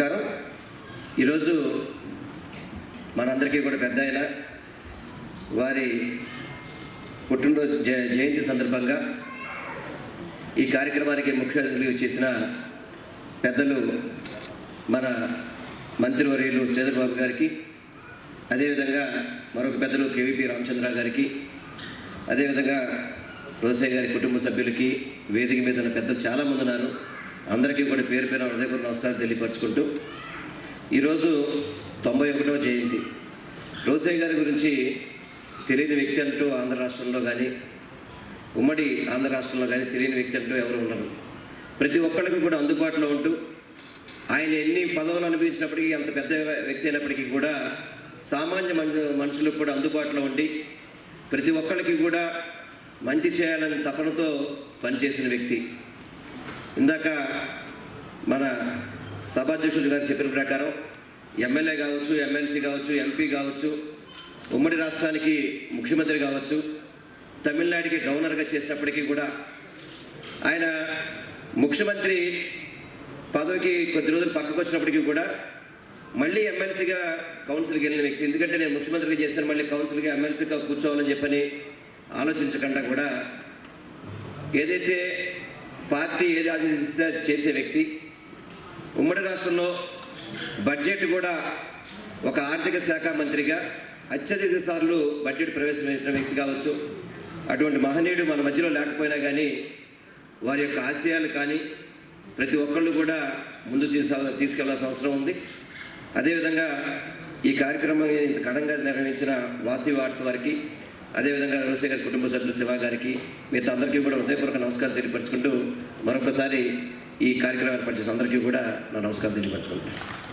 నమస్కారం. ఈరోజు మనందరికీ కూడా పెద్ద ఆయన వారి పుట్టినరోజు జ- జయంతి సందర్భంగా ఈ కార్యక్రమానికి ముఖ్య అతిథులు చేసిన పెద్దలు మన మంత్రివర్యులు శ్రీధర్ బాబు గారికి అదేవిధంగా మరొక పెద్దలు కేవీపీ రామచంద్ర గారికి అదేవిధంగా రోసయ్య గారి కుటుంబ సభ్యులకి వేదిక మీద ఉన్న పెద్దలు చాలామంది ఉన్నారు. అందరికీ కూడా పేరు పేరు హృదయపూర్వక నమస్కారం తెలియపరచుకుంటూ ఈరోజు తొంభై ఒకటవ జయంతి. రోసయ్య గారి గురించి తెలియని వ్యక్తి అంటూ ఆంధ్ర రాష్ట్రంలో కానీ ఉమ్మడి ఆంధ్ర రాష్ట్రంలో కానీ తెలియని వ్యక్తి అంటూ ఎవరు ఉండరు. ప్రతి ఒక్కరికి కూడా అందుబాటులో ఉంటూ ఆయన ఎన్ని పదవులు అనుభవించినప్పటికీ అంత పెద్ద వ్యక్తి అయినప్పటికీ కూడా సామాన్య మనుషులకు కూడా అందుబాటులో ఉండి ప్రతి ఒక్కరికి కూడా మంచి చేయాలని తపనతో పనిచేసిన వ్యక్తి. ఇందాక మన సభాధ్యక్షుడు గారు చెప్పిన ప్రకారం ఎమ్మెల్యే కావచ్చు ఎమ్మెల్సీ కావచ్చు ఎంపీ కావచ్చు ఉమ్మడి రాష్ట్రానికి ముఖ్యమంత్రి కావచ్చు తమిళనాడుకి గవర్నర్గా చేసినప్పటికీ కూడా ఆయన ముఖ్యమంత్రి పదవికి కొద్ది రోజులు పక్కకు వచ్చినప్పటికీ కూడా మళ్ళీ ఎమ్మెల్సీగా కౌన్సిల్కి వెళ్ళిన వ్యక్తి. ఎందుకంటే నేను ముఖ్యమంత్రిగా చేశాను మళ్ళీ కౌన్సిల్గా ఎమ్మెల్సీగా కూర్చోవాలని చెప్పని ఆలోచించకుండా కూడా ఏదైతే పార్టీ ఏది ఆదేశిస్తే చేసే వ్యక్తి? ఉమ్మడి రాష్ట్రంలో బడ్జెట్ కూడా ఒక ఆర్థిక శాఖ మంత్రిగా అత్యధిక సార్లు బడ్జెట్ ప్రవేశపెట్టిన వ్యక్తి కావచ్చు. అటువంటి మహనీయుడు మన మధ్యలో లేకపోయినా కానీ వారి యొక్క ఆశయాలు కానీ ప్రతి ఒక్కళ్ళు కూడా ముందు తీసా తీసుకెళ్ళాల్సిన అవసరం ఉంది. అదేవిధంగా ఈ కార్యక్రమాన్ని ఇంత కడంగా నిర్వహించిన వాసి వాట్స్ వారికి అదేవిధంగా రవిశేఖర్ కుటుంబ సభ్యులు శివ గారికి మిగతా అందరికీ కూడా హృదయపూర్వక నమస్కారం తెలియపరచుకుంటూ మరొకసారి ఈ కార్యక్రమాన్ని పనిచేసిన అందరికీ కూడా నా నమస్కారం తెలియపరచుకుంటున్నాను.